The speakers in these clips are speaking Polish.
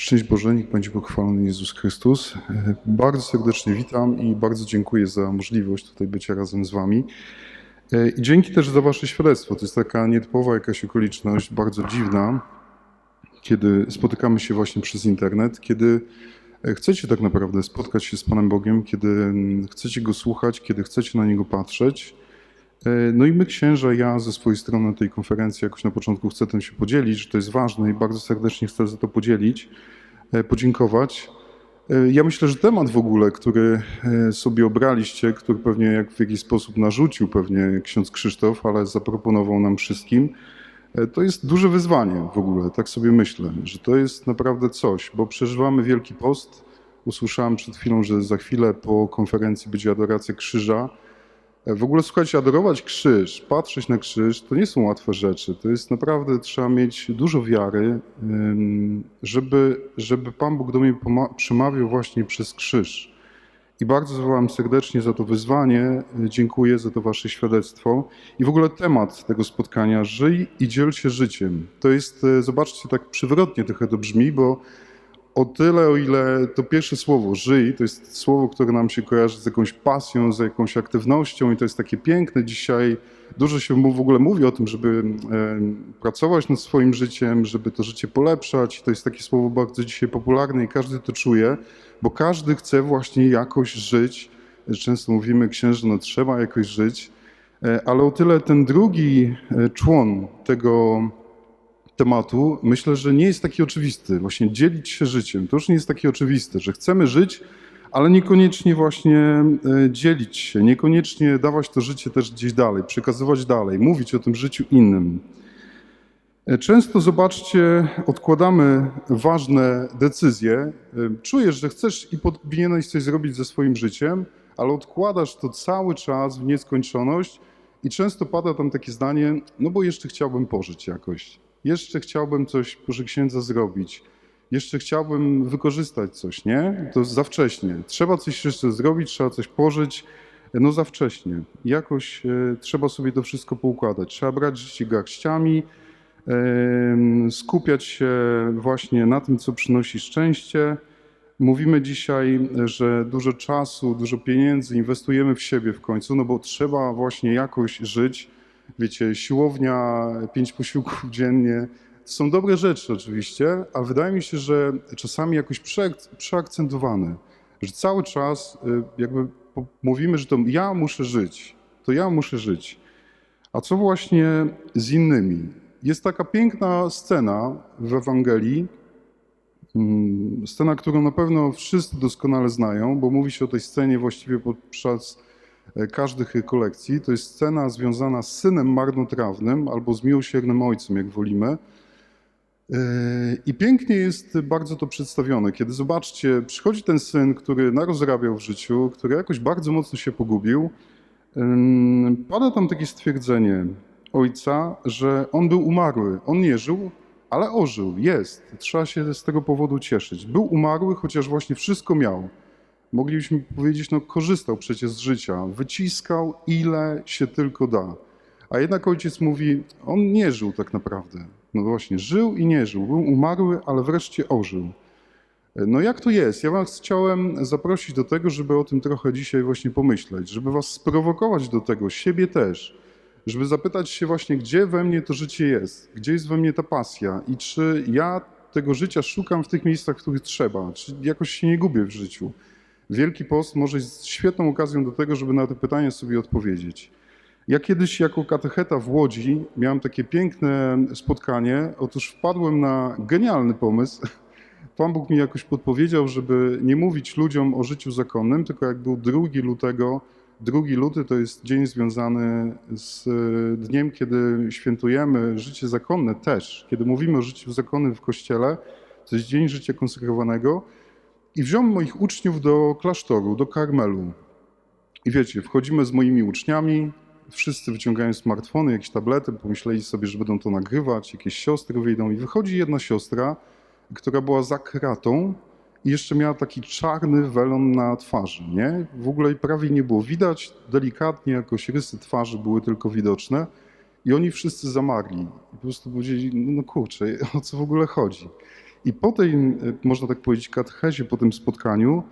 Szczęść Boże, niech będzie pochwalony Jezus Chrystus. E, Bardzo serdecznie witam i bardzo dziękuję za możliwość tutaj bycia razem z Wami. E, I dzięki też za Wasze świadectwo. To jest taka nietypowa jakaś okoliczność, bardzo dziwna, kiedy spotykamy się właśnie przez internet, kiedy e, chcecie tak naprawdę spotkać się z Panem Bogiem, kiedy mm, chcecie Go słuchać, kiedy chcecie na Niego patrzeć. No i my księża, ja ze swojej strony tej konferencji jakoś na początku chcę tym się podzielić, że to jest ważne i bardzo serdecznie chcę za to podzielić, podziękować. E, Ja myślę, że temat w ogóle, który e, sobie obraliście, który pewnie jak w jakiś sposób narzucił pewnie ksiądz Krzysztof, ale zaproponował nam wszystkim, e, to jest duże wyzwanie w ogóle, tak sobie myślę, że to jest naprawdę coś, bo przeżywamy Wielki Post. Usłyszałem przed chwilą, że za chwilę po konferencji będzie adoracja krzyża. W ogóle słuchajcie, adorować krzyż, patrzeć na krzyż, to nie są łatwe rzeczy. To jest naprawdę, trzeba mieć dużo wiary, żeby, żeby Pan Bóg do mnie przemawiał właśnie przez krzyż. I bardzo Wam serdecznie za to wyzwanie e, dziękuję, za to Wasze świadectwo. I w ogóle temat tego spotkania, żyj i dziel się życiem. To jest, e, zobaczcie, tak przywrotnie trochę to brzmi, bo o tyle, o ile to pierwsze słowo żyj, to jest słowo, które nam się kojarzy z jakąś pasją, z jakąś aktywnością i to jest takie piękne dzisiaj. Dużo się w ogóle mówi o tym, żeby pracować nad swoim życiem, żeby to życie polepszać. To jest takie słowo bardzo dzisiaj popularne i każdy to czuje, bo każdy chce właśnie jakoś żyć. Często mówimy, księży, no trzeba jakoś żyć, E, ale o tyle ten drugi e, człon tego tematu, myślę, że nie jest taki oczywisty. Właśnie dzielić się życiem. To już nie jest takie oczywiste, że chcemy żyć, ale niekoniecznie właśnie e, dzielić się, niekoniecznie dawać to życie też gdzieś dalej, przekazywać dalej, mówić o tym życiu innym. E, Często, zobaczcie, odkładamy ważne decyzje. E, Czujesz, że chcesz i powinieneś coś zrobić ze swoim życiem, ale odkładasz to cały czas w nieskończoność i często pada tam takie zdanie, no bo jeszcze chciałbym pożyć jakoś, jeszcze chciałbym coś, proszę księdza, zrobić, jeszcze chciałbym wykorzystać coś, nie? To za wcześnie. Trzeba coś jeszcze zrobić, trzeba coś pożyć, no za wcześnie. Jakoś e, trzeba sobie to wszystko poukładać. Trzeba brać życie garściami, skupiać się właśnie na tym, co przynosi szczęście. Mówimy dzisiaj, że dużo czasu, dużo pieniędzy inwestujemy w siebie w końcu, no bo trzeba właśnie jakoś żyć. Wiecie, siłownia, pięć posiłków dziennie. To są dobre rzeczy oczywiście, ale wydaje mi się, że czasami jakoś przeak- przeakcentowane, że cały czas y, jakby mówimy, że to ja muszę żyć, to ja muszę żyć. A co właśnie z innymi? Jest taka piękna scena w Ewangelii, mm, scena, którą na pewno wszyscy doskonale znają, bo mówi się o tej scenie właściwie podczas każdych kolekcji. To jest scena związana z synem marnotrawnym albo z miłosiernym ojcem, jak wolimy. E, I pięknie jest bardzo to przedstawione, kiedy zobaczcie, przychodzi ten syn, który narozrabiał w życiu, który jakoś bardzo mocno się pogubił. Pada tam takie stwierdzenie ojca, że on był umarły. On nie żył, ale ożył, jest. Trzeba się z tego powodu cieszyć. Był umarły, chociaż właśnie wszystko miał. Moglibyśmy powiedzieć, no korzystał przecież z życia, wyciskał ile się tylko da. A jednak ojciec mówi, on nie żył tak naprawdę. No właśnie, żył i nie żył. Był umarły, ale wreszcie ożył. No jak to jest? Ja was chciałem zaprosić do tego, żeby o tym trochę dzisiaj właśnie pomyśleć, żeby was sprowokować do tego, siebie też, żeby zapytać się właśnie, gdzie we mnie to życie jest, gdzie jest we mnie ta pasja i czy ja tego życia szukam w tych miejscach, w których trzeba, czy jakoś się nie gubię w życiu. Wielki Post może jest świetną okazją do tego, żeby na te pytania sobie odpowiedzieć. Ja kiedyś jako katecheta w Łodzi miałem takie piękne spotkanie. Otóż wpadłem na genialny pomysł. Pan Bóg mi jakoś podpowiedział, żeby nie mówić ludziom o życiu zakonnym, tylko jak był 2 lutego, 2 luty to jest dzień związany z e, dniem, kiedy świętujemy życie zakonne też. Kiedy mówimy o życiu zakonnym w kościele, to jest dzień życia konsekrowanego. I wziąłem moich uczniów do klasztoru, do Karmelu. I wiecie, wchodzimy z moimi uczniami, wszyscy wyciągają smartfony, jakieś tablety, pomyśleli sobie, że będą to nagrywać, jakieś siostry wyjdą i wychodzi jedna siostra, która była za kratą i jeszcze miała taki czarny welon na twarzy, nie? W ogóle prawie nie było widać, delikatnie jakoś rysy twarzy były tylko widoczne i oni wszyscy zamarli. I po prostu powiedzieli, no kurczę, o co w ogóle chodzi? I po tej, e, można tak powiedzieć, katechezie, po tym spotkaniu,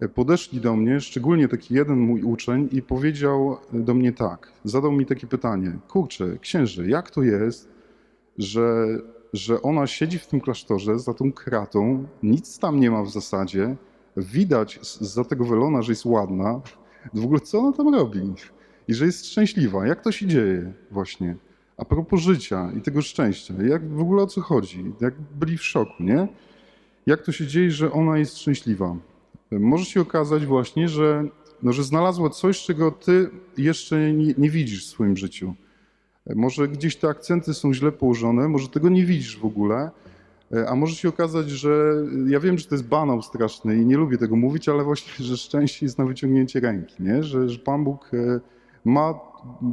e, podeszli do mnie, szczególnie taki jeden mój uczeń, i powiedział do mnie tak, zadał mi takie pytanie: Kurczę, księże, jak to jest, że, że ona siedzi w tym klasztorze za tą kratą, nic tam nie ma w zasadzie, widać za tego welona, że jest ładna, w ogóle co ona tam robi? I że jest szczęśliwa. Jak to się dzieje właśnie? A propos życia i tego szczęścia, jak w ogóle o co chodzi? Jak byli w szoku, nie? Jak to się dzieje, że ona jest szczęśliwa? Może się okazać właśnie, że, no, że znalazła coś, czego ty jeszcze nie, nie widzisz w swoim życiu. Może gdzieś te akcenty są źle położone, może tego nie widzisz w ogóle, a może się okazać, że ja wiem, że to jest banał straszny i nie lubię tego mówić, ale właśnie, że szczęście jest na wyciągnięcie ręki, nie? Że, że Pan Bóg e, ma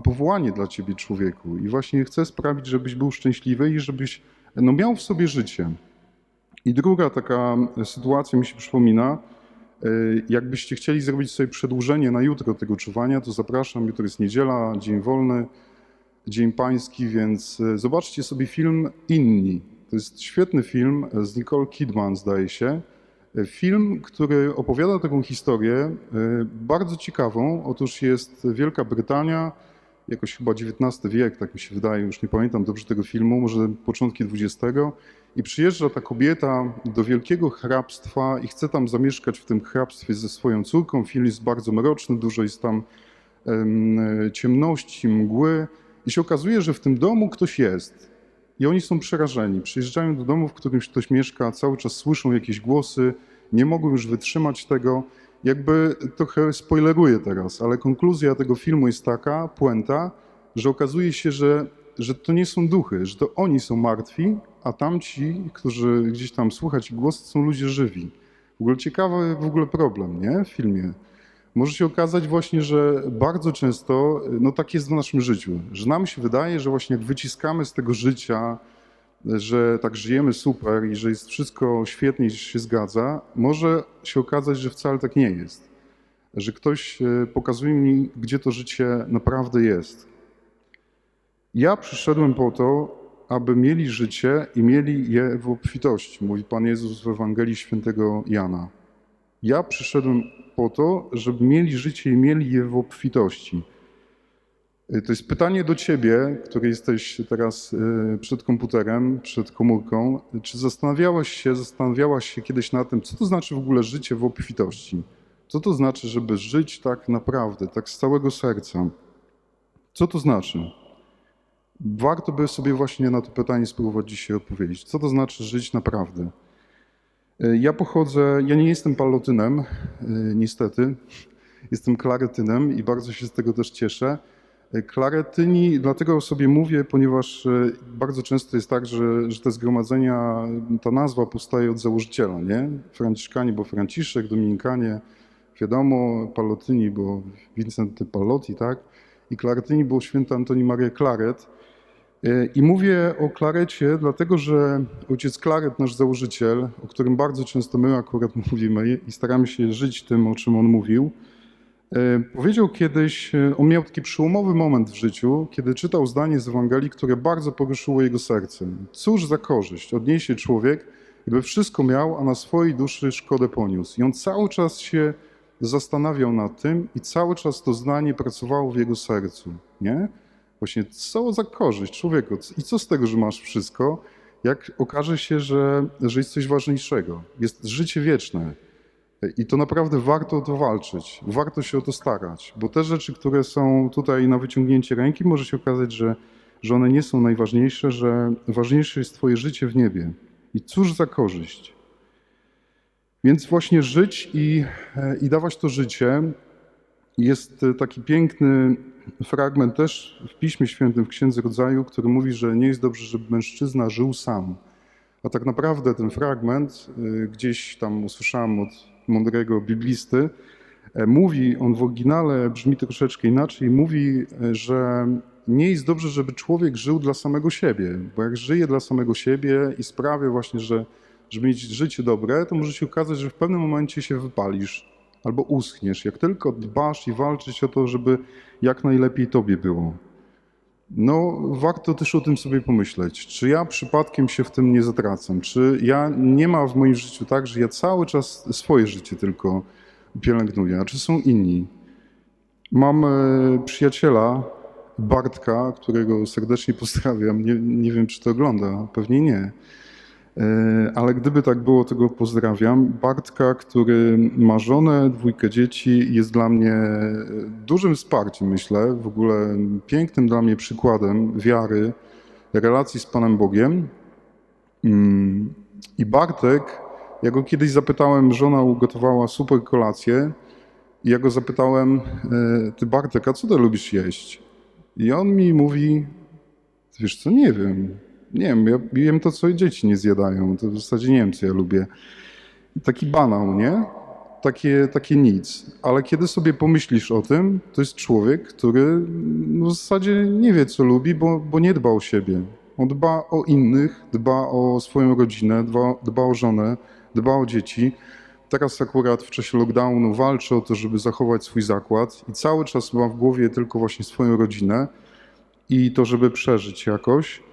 powołanie dla ciebie, człowieku, i właśnie chce sprawić, żebyś był szczęśliwy i żebyś no, miał w sobie życie. I druga taka sytuacja mi się przypomina. e, Jakbyście chcieli zrobić sobie przedłużenie na jutro tego czuwania, to zapraszam. Jutro jest niedziela, dzień wolny. Dzień Pański, więc e, zobaczcie sobie film Inni. To jest świetny film z Nicole Kidman, zdaje się. Film, który opowiada taką historię e, bardzo ciekawą. Otóż jest Wielka Brytania, jakoś chyba XIX wiek, tak mi się wydaje, już nie pamiętam dobrze tego filmu, może początki XX. I przyjeżdża ta kobieta do wielkiego hrabstwa i chce tam zamieszkać w tym hrabstwie ze swoją córką. Film jest bardzo mroczny, dużo jest tam em, ciemności, mgły. I się okazuje, że w tym domu ktoś jest. I oni są przerażeni. Przyjeżdżają do domu, w którym ktoś mieszka, cały czas słyszą jakieś głosy, nie mogą już wytrzymać tego. Jakby trochę spoileruję teraz, ale konkluzja tego filmu jest taka, puenta, że okazuje się, że, że to nie są duchy, że to oni są martwi, a tamci, którzy gdzieś tam słychać głos, są ludzie żywi. W ogóle ciekawy w ogóle problem, nie? W filmie może się okazać właśnie, że bardzo często no tak jest w naszym życiu, że nam się wydaje, że właśnie jak wyciskamy z tego życia, że tak żyjemy super i że jest wszystko świetnie i się zgadza, może się okazać, że wcale tak nie jest. Że ktoś e, pokazuje mi, gdzie to życie naprawdę jest. Ja przyszedłem po to, aby mieli życie i mieli je w obfitości, mówi Pan Jezus w Ewangelii Świętego Jana. Ja przyszedłem po to, żeby mieli życie i mieli je w obfitości. Y, To jest pytanie do ciebie, który jesteś teraz y, przed komputerem, przed komórką. Czy zastanawiałeś się, zastanawiałaś się kiedyś na tym, co to znaczy w ogóle życie w obfitości? Co to znaczy, żeby żyć tak naprawdę, tak z całego serca? Co to znaczy? Warto by sobie właśnie na to pytanie spróbować dzisiaj odpowiedzieć. Co to znaczy żyć naprawdę? Y, Ja pochodzę, ja nie jestem palotynem, y, niestety. Jestem klaretynem i bardzo się z tego też cieszę. Y, Klaretyni, dlatego sobie mówię, ponieważ bardzo często jest tak, że, że te zgromadzenia, ta nazwa powstaje od założyciela, nie? Franciszkanie, bo Franciszek, Dominikanie, wiadomo, Palotyni, bo Vincent Palotti, tak? I Klaretyni było święty Antoni Maria Klaret. Y, I mówię o klarecie, dlatego że ojciec Klaret, nasz założyciel, o którym bardzo często my akurat mówimy i staramy się żyć tym, o czym on mówił, y, powiedział kiedyś, y, on miał taki przełomowy moment w życiu, kiedy czytał zdanie z Ewangelii, które bardzo poruszyło jego serce. Cóż za korzyść odniesie człowiek, gdyby wszystko miał, a na swojej duszy szkodę poniósł. I on cały czas się zastanawiał nad tym i cały czas to zdanie pracowało w jego sercu, nie? Właśnie co za korzyść człowieku i co z tego, że masz wszystko, jak okaże się, że, że jest coś ważniejszego. Jest życie wieczne i to naprawdę warto o to walczyć, warto się o to starać, bo te rzeczy, które są tutaj na wyciągnięcie ręki, może się okazać, że, że one nie są najważniejsze, że ważniejsze jest twoje życie w niebie. I cóż za korzyść. Więc właśnie żyć i, i dawać to życie jest taki piękny fragment też w Piśmie Świętym, w Księdze Rodzaju, który mówi, że nie jest dobrze, żeby mężczyzna żył sam. A tak naprawdę ten fragment, y, gdzieś tam usłyszałem od mądrego biblisty, e, mówi, on w oryginale brzmi troszeczkę inaczej, mówi, e, że nie jest dobrze, żeby człowiek żył dla samego siebie, bo jak żyje dla samego siebie i sprawia właśnie, że żeby mieć życie dobre, to może się okazać, że w pewnym momencie się wypalisz albo uschniesz. Jak tylko dbasz i walczysz o to, żeby jak najlepiej tobie było. no warto też o tym sobie pomyśleć. Czy ja przypadkiem się w tym nie zatracam? Czy ja nie ma w moim życiu tak, że ja cały czas swoje życie tylko pielęgnuję, a czy są inni? Mam e, przyjaciela, Bartka, którego serdecznie pozdrawiam. Nie, nie wiem, czy to ogląda, pewnie nie. E, Ale gdyby tak było, to go pozdrawiam. Bartka, który ma żonę, dwójkę dzieci, jest dla mnie e, dużym wsparciem, myślę, w ogóle pięknym dla mnie przykładem wiary, relacji z Panem Bogiem. Mm, I Bartek, ja go kiedyś zapytałem, żona ugotowała super kolację, i ja go zapytałem, e, ty Bartek, a co ty lubisz jeść? I on mi mówi, wiesz co, nie wiem, nie wiem, ja jem to, co dzieci nie zjadają, to w zasadzie nie wiem, co ja lubię. Taki banał, nie? Takie, takie nic. Ale kiedy sobie pomyślisz o tym, to jest człowiek, który no, w zasadzie nie wie, co lubi, bo, bo nie dba o siebie. On dba o innych, dba o swoją rodzinę, dba, dba o żonę, dba o dzieci. Teraz akurat w czasie lockdownu walczy o to, żeby zachować swój zakład i cały czas ma w głowie tylko właśnie swoją rodzinę i to, żeby przeżyć jakoś.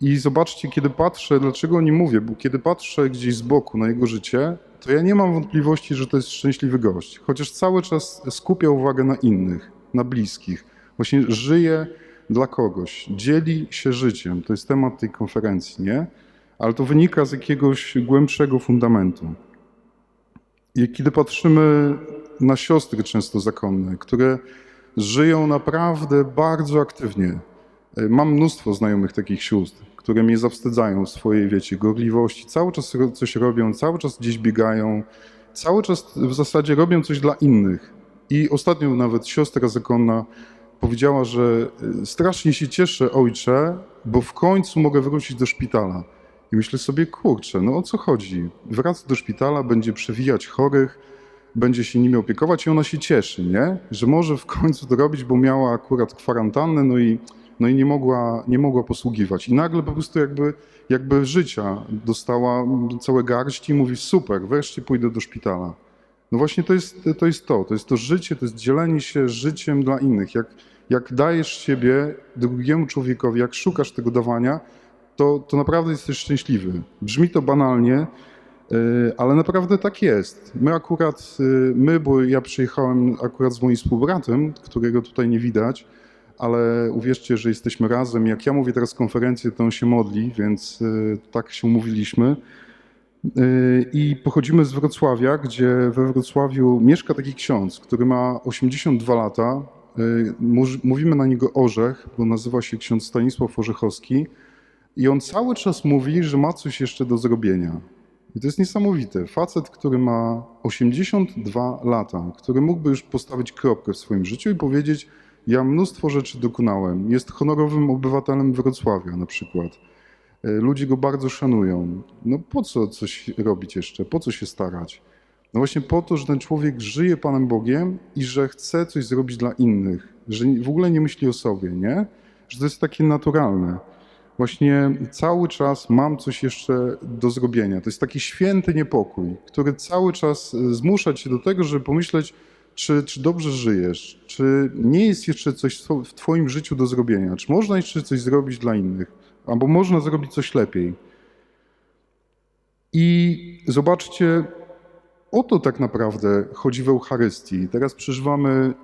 I zobaczcie, kiedy patrzę, dlaczego o nim mówię, bo kiedy patrzę gdzieś z boku na jego życie, to ja nie mam wątpliwości, że to jest szczęśliwy gość. Chociaż cały czas skupia uwagę na innych, na bliskich. Właśnie żyje dla kogoś, dzieli się życiem. To jest temat tej konferencji, nie? Ale to wynika z jakiegoś głębszego fundamentu. I kiedy patrzymy na siostry często zakonne, które żyją naprawdę bardzo aktywnie. E, Mam mnóstwo znajomych takich sióstr, które mnie zawstydzają swojej, wiecie, gorliwości. Cały czas coś robią, cały czas gdzieś biegają, cały czas w zasadzie robią coś dla innych. I ostatnio nawet siostra zakonna powiedziała, że e, strasznie się cieszę, ojcze, bo w końcu mogę wrócić do szpitala. I myślę sobie, kurczę, no o co chodzi? Wraca do szpitala, będzie przewijać chorych, będzie się nimi opiekować i ona się cieszy, nie? Że może w końcu to robić, bo miała akurat kwarantannę, no i, no i nie, mogła, nie mogła posługiwać. I nagle po prostu jakby, jakby życia dostała całe garści i mówi, super, wreszcie pójdę do szpitala. No właśnie to jest, to jest to, to jest to życie, to jest dzielenie się życiem dla innych. Jak, jak dajesz siebie drugiemu człowiekowi, jak szukasz tego dawania, to, to naprawdę jesteś szczęśliwy. Brzmi to banalnie, yy, ale naprawdę tak jest. My akurat, yy, my, bo ja przyjechałem akurat z moim współbratem, którego tutaj nie widać, ale uwierzcie, że jesteśmy razem. Jak ja mówię teraz konferencję, to on się modli, więc yy, tak się umówiliśmy. Yy, I pochodzimy z Wrocławia, gdzie we Wrocławiu mieszka taki ksiądz, który ma 82 lata. Mów- Mówimy na niego Orzech, bo nazywa się ksiądz Stanisław Orzechowski. I on cały czas mówi, że ma coś jeszcze do zrobienia. I to jest niesamowite. Facet, który ma 82 lata, który mógłby już postawić kropkę w swoim życiu i powiedzieć: Ja mnóstwo rzeczy dokonałem. Jest honorowym obywatelem Wrocławia na przykład. E, Ludzie go bardzo szanują. No po co coś robić jeszcze? Po co się starać? No właśnie po to, że ten człowiek żyje Panem Bogiem i że chce coś zrobić dla innych, że w ogóle nie myśli o sobie, nie? Że to jest takie naturalne. Właśnie cały czas mam coś jeszcze do zrobienia. To jest taki święty niepokój, który cały czas e, zmusza cię do tego, żeby pomyśleć, czy, czy dobrze żyjesz, czy nie jest jeszcze coś w- Twoim życiu do zrobienia, czy można jeszcze coś zrobić dla innych, albo można zrobić coś lepiej. I zobaczcie, o to tak naprawdę chodzi w Eucharystii. Teraz przeżywamy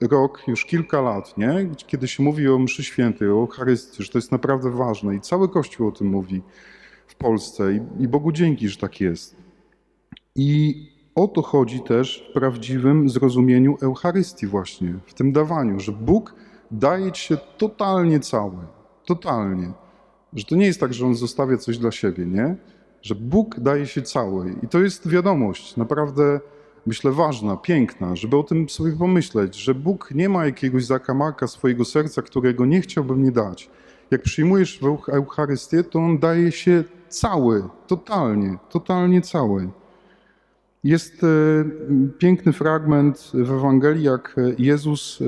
rok, już kilka lat, nie? kiedy się mówi o mszy świętej, o Eucharystii, że to jest naprawdę ważne i cały Kościół o tym mówi w Polsce i, i Bogu dzięki, że tak jest. I o to chodzi też w prawdziwym zrozumieniu Eucharystii właśnie, w tym dawaniu, że Bóg daje ci się totalnie cały, totalnie. Że to nie jest tak, że On zostawia coś dla siebie, nie? Że Bóg daje się cały. I to jest wiadomość naprawdę, myślę, ważna, piękna, żeby o tym sobie pomyśleć, że Bóg nie ma jakiegoś zakamarka swojego serca, którego nie chciałby mnie dać. Jak przyjmujesz Eucharystię, to On daje się cały, totalnie, totalnie cały. Jest e, piękny fragment w Ewangelii, jak Jezus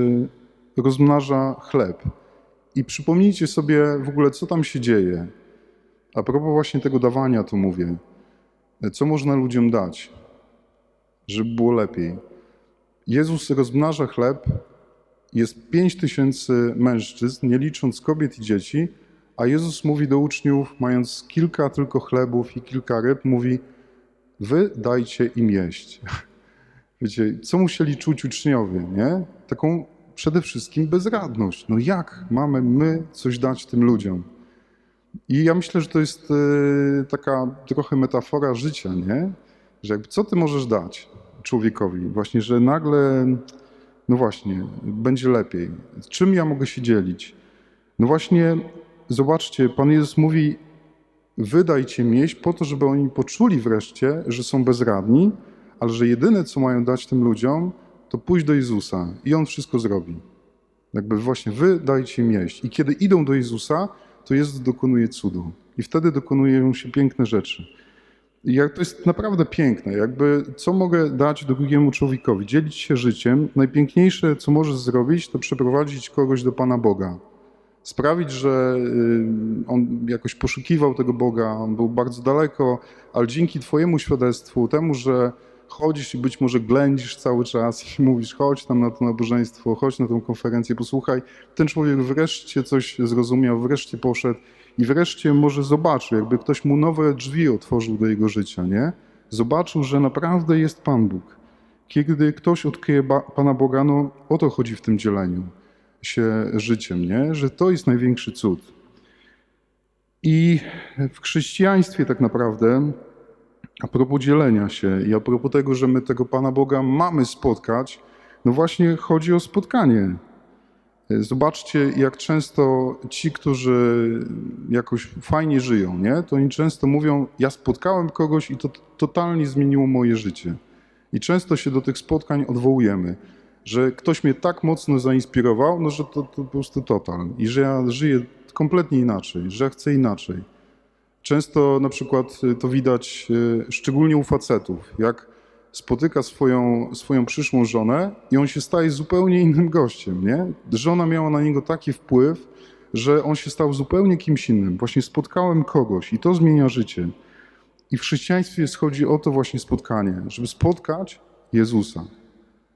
e, rozmnaża chleb. I przypomnijcie sobie w ogóle, co tam się dzieje. A propos właśnie tego dawania, to mówię. Co można ludziom dać, żeby było lepiej? Jezus rozmnaża chleb jest pięć tysięcy mężczyzn, nie licząc kobiet i dzieci, a Jezus mówi do uczniów, mając kilka tylko chlebów i kilka ryb, mówi: Wy dajcie im jeść. Wiecie, co musieli czuć uczniowie, nie? Taką przede wszystkim bezradność. No jak mamy my coś dać tym ludziom? I ja myślę, że to jest e, taka trochę metafora życia, nie? Że jakby co ty możesz dać człowiekowi? Właśnie, że nagle, no właśnie, będzie lepiej. Czym ja mogę się dzielić? No właśnie, zobaczcie, Pan Jezus mówi, wydajcie jeść po to, żeby oni poczuli wreszcie, że są bezradni, ale że jedyne, co mają dać tym ludziom, to pójść do Jezusa i On wszystko zrobi. Jakby właśnie wy dajcie im jeść. I kiedy idą do Jezusa, to Jezus dokonuje cudu. I wtedy dokonują się piękne rzeczy. I jak to jest naprawdę piękne. Jakby co mogę dać drugiemu człowiekowi? Dzielić się życiem. Najpiękniejsze, co możesz zrobić, to przeprowadzić kogoś do Pana Boga. Sprawić, że y, on jakoś poszukiwał tego Boga, on był bardzo daleko, ale dzięki Twojemu świadectwu, temu, że chodzisz i być może ględzisz cały czas i mówisz, chodź tam na to nabożeństwo, chodź na tę konferencję, posłuchaj, ten człowiek wreszcie coś zrozumiał, wreszcie poszedł i wreszcie może zobaczył, jakby ktoś mu nowe drzwi otworzył do jego życia, nie? Zobaczył, że naprawdę jest Pan Bóg. Kiedy ktoś odkryje Pana Boga, no o to chodzi w tym dzieleniu się życiem, nie? Że to jest największy cud. I w chrześcijaństwie tak naprawdę a propos dzielenia się i a propos tego, że my tego Pana Boga mamy spotkać, no właśnie chodzi o spotkanie. Zobaczcie, jak często ci, którzy jakoś fajnie żyją, nie? to oni często mówią: Ja spotkałem kogoś i to totalnie zmieniło moje życie. I często się do tych spotkań odwołujemy, że ktoś mnie tak mocno zainspirował, no że to, to po prostu total. I że ja żyję kompletnie inaczej, że ja chcę inaczej. Często na przykład y, to widać y, szczególnie u facetów, jak spotyka swoją, swoją przyszłą żonę i on się staje zupełnie innym gościem, nie? Żona miała na niego taki wpływ, że on się stał zupełnie kimś innym. Właśnie spotkałem kogoś i to zmienia życie. I w chrześcijaństwie chodzi o to właśnie spotkanie, żeby spotkać Jezusa.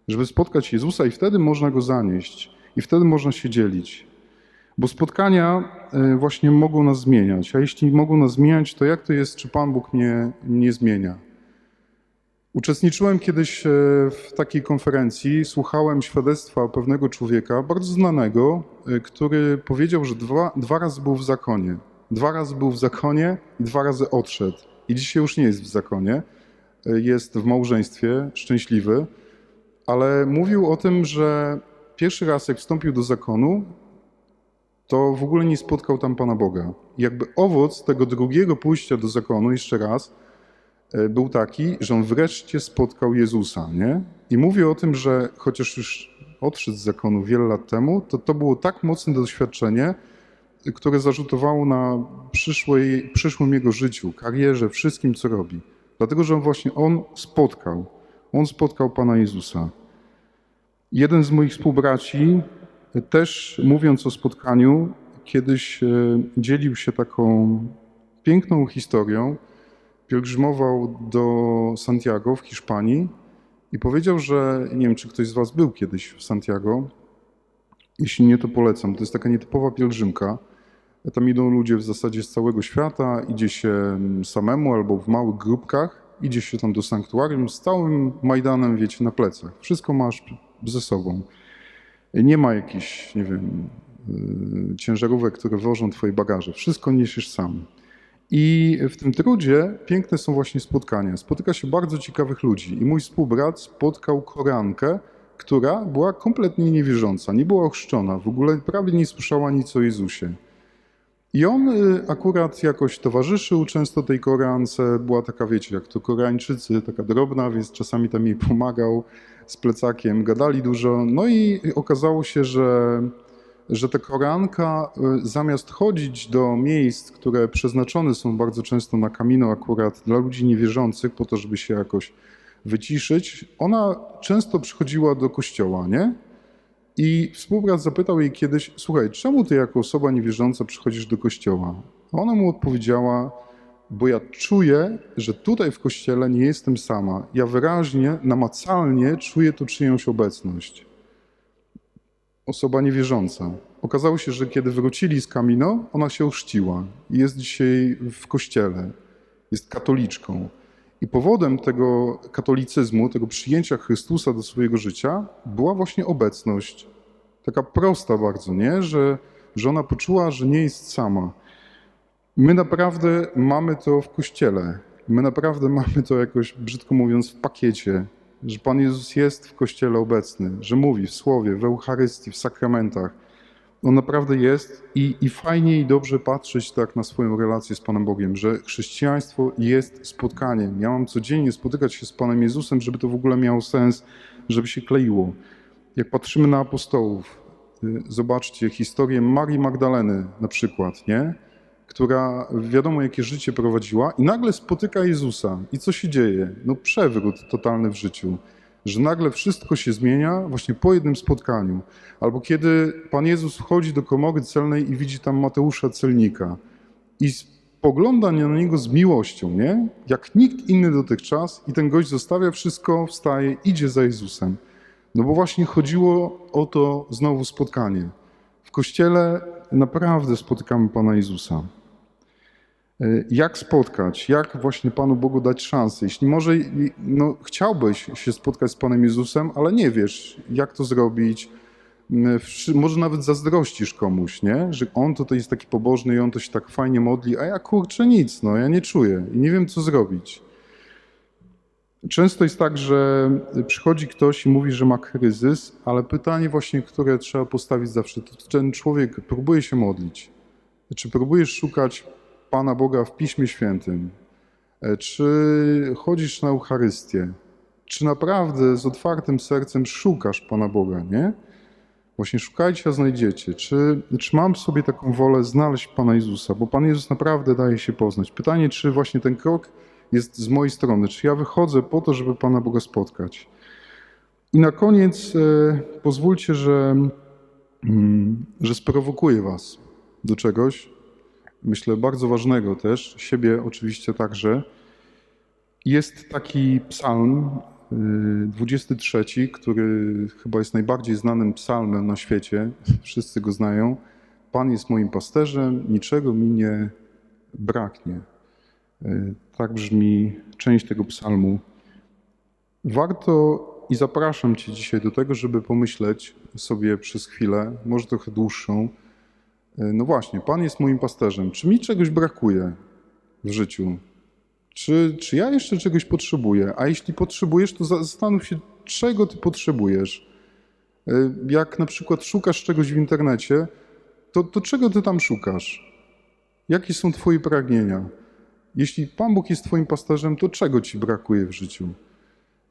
Żeby spotkać Jezusa i wtedy można Go zanieść i wtedy można się dzielić. Bo spotkania e, właśnie mogą nas zmieniać, a jeśli mogą nas zmieniać, to jak to jest, czy Pan Bóg mnie nie zmienia? Uczestniczyłem kiedyś e, w takiej konferencji, słuchałem świadectwa pewnego człowieka, bardzo znanego, e, który powiedział, że dwa, dwa razy był w zakonie. Dwa razy był w zakonie i dwa razy odszedł. I dzisiaj już nie jest w zakonie, jest w małżeństwie, szczęśliwy, ale mówił o tym, że pierwszy raz jak wstąpił do zakonu, to w ogóle nie spotkał tam Pana Boga. Jakby owoc tego drugiego pójścia do zakonu, jeszcze raz, e, był taki, że on wreszcie spotkał Jezusa, nie? I mówię o tym, że chociaż już odszedł z zakonu wiele lat temu, to to było tak mocne doświadczenie, które zarzutowało na przyszłej, przyszłym jego życiu, karierze, wszystkim, co robi. Dlatego, że on właśnie on spotkał, on spotkał Pana Jezusa. Jeden z moich współbraci też mówiąc o spotkaniu, kiedyś e, dzielił się taką piękną historią. Pielgrzymował do Santiago w Hiszpanii i powiedział, że nie wiem, czy ktoś z Was był kiedyś w Santiago. Jeśli nie, to polecam. To jest taka nietypowa pielgrzymka. Tam idą ludzie w zasadzie z całego świata, idzie się samemu albo w małych grupkach, idzie się tam do sanktuarium z całym Majdanem, wiecie, na plecach. Wszystko masz ze sobą. Nie ma jakichś, nie wiem, y, ciężarówek, które wożą twoje bagaże. Wszystko niesiesz sam. I w tym trudzie piękne są właśnie spotkania. Spotyka się bardzo ciekawych ludzi. I mój współbrat spotkał Korankę, która była kompletnie niewierząca, nie była ochrzczona, w ogóle prawie nie słyszała nic o Jezusie. I on y, akurat jakoś towarzyszył często tej Korance, była taka, wiecie, jak to Koreańczycy, taka drobna, więc czasami tam jej pomagał z plecakiem, gadali dużo. No i okazało się, że, że ta Koranka y, zamiast chodzić do miejsc, które przeznaczone są bardzo często na kamino akurat dla ludzi niewierzących, po to, żeby się jakoś wyciszyć, ona często przychodziła do kościoła, nie? I współbrat zapytał jej kiedyś, słuchaj, czemu ty jako osoba niewierząca przychodzisz do kościoła? A ona mu odpowiedziała, bo ja czuję, że tutaj w kościele nie jestem sama. Ja wyraźnie, namacalnie czuję tu czyjąś obecność. osoba niewierząca. Okazało się, że kiedy wrócili z Kamino, ona się ochrzciła i jest dzisiaj w kościele, jest katoliczką. I powodem tego katolicyzmu, tego przyjęcia Chrystusa do swojego życia była właśnie obecność. Taka prosta bardzo, nie? Że, że ona poczuła, że nie jest sama. My naprawdę mamy to w kościele. My naprawdę mamy to jakoś, brzydko mówiąc, w pakiecie, że Pan Jezus jest w kościele obecny, że mówi w słowie, w Eucharystii, w sakramentach. On naprawdę jest i, i fajnie i dobrze patrzeć tak na swoją relację z Panem Bogiem, że chrześcijaństwo jest spotkaniem. Ja mam codziennie spotykać się z Panem Jezusem, żeby to w ogóle miało sens, żeby się kleiło. Jak patrzymy na apostołów, y, zobaczcie historię Marii Magdaleny na przykład, nie? która wiadomo jakie życie prowadziła i nagle spotyka Jezusa. I co się dzieje? No przewrót totalny w życiu. Że nagle wszystko się zmienia właśnie po jednym spotkaniu. Albo kiedy Pan Jezus wchodzi do komory celnej i widzi tam Mateusza celnika i spogląda na niego z miłością, nie? Jak nikt inny dotychczas i ten gość zostawia wszystko, wstaje, idzie za Jezusem. No bo właśnie chodziło o to znowu spotkanie. W kościele naprawdę spotykamy Pana Jezusa. E, Jak spotkać? Jak właśnie Panu Bogu dać szansę? Jeśli może no, chciałbyś się spotkać z Panem Jezusem, ale nie wiesz, jak to zrobić, może nawet zazdrościsz komuś, nie? że on tutaj jest taki pobożny i on to się tak fajnie modli, a ja kurczę nic, no ja nie czuję i nie wiem, co zrobić. Często jest tak, że przychodzi ktoś i mówi, że ma kryzys, ale pytanie właśnie, które trzeba postawić zawsze, to ten człowiek próbuje się modlić. Czy próbujesz szukać Pana Boga w Piśmie Świętym? E, Czy chodzisz na Eucharystię? Czy naprawdę z otwartym sercem szukasz Pana Boga, nie? Właśnie szukajcie, a znajdziecie. Czy, czy mam w sobie taką wolę znaleźć Pana Jezusa? Bo Pan Jezus naprawdę daje się poznać. Pytanie, czy właśnie ten krok jest z mojej strony? Czy ja wychodzę po to, żeby Pana Boga spotkać? I na koniec e, pozwólcie, że, mm, że sprowokuję Was do czegoś, myślę bardzo ważnego też, siebie oczywiście także. Jest taki psalm, y, 23, który chyba jest najbardziej znanym psalmem na świecie. Wszyscy go znają. Pan jest moim pasterzem, niczego mi nie braknie. Y, Tak brzmi część tego psalmu. Warto i zapraszam Cię dzisiaj do tego, żeby pomyśleć sobie przez chwilę, może trochę dłuższą, y, no właśnie, Pan jest moim pasterzem. Czy mi czegoś brakuje w życiu? Czy, czy ja jeszcze czegoś potrzebuję? A jeśli potrzebujesz, to za- zastanów się, czego ty potrzebujesz. Y, Jak na przykład szukasz czegoś w internecie, to, to czego ty tam szukasz? Jakie są twoje pragnienia? Jeśli Pan Bóg jest twoim pasterzem, to czego ci brakuje w życiu?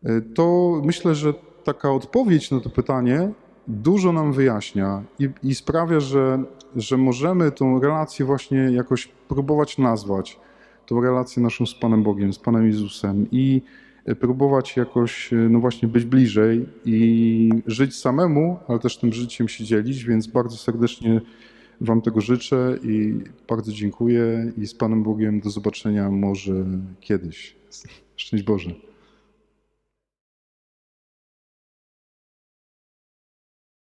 Y, To myślę, że taka odpowiedź na to pytanie dużo nam wyjaśnia i, i sprawia, że, że możemy tą relację właśnie jakoś próbować nazwać tą relację naszą z Panem Bogiem, z Panem Jezusem i e, próbować jakoś, e, no właśnie, być bliżej i żyć samemu, ale też tym życiem się dzielić, więc bardzo serdecznie Wam tego życzę i bardzo dziękuję i z Panem Bogiem do zobaczenia może kiedyś. Szczęść Boże.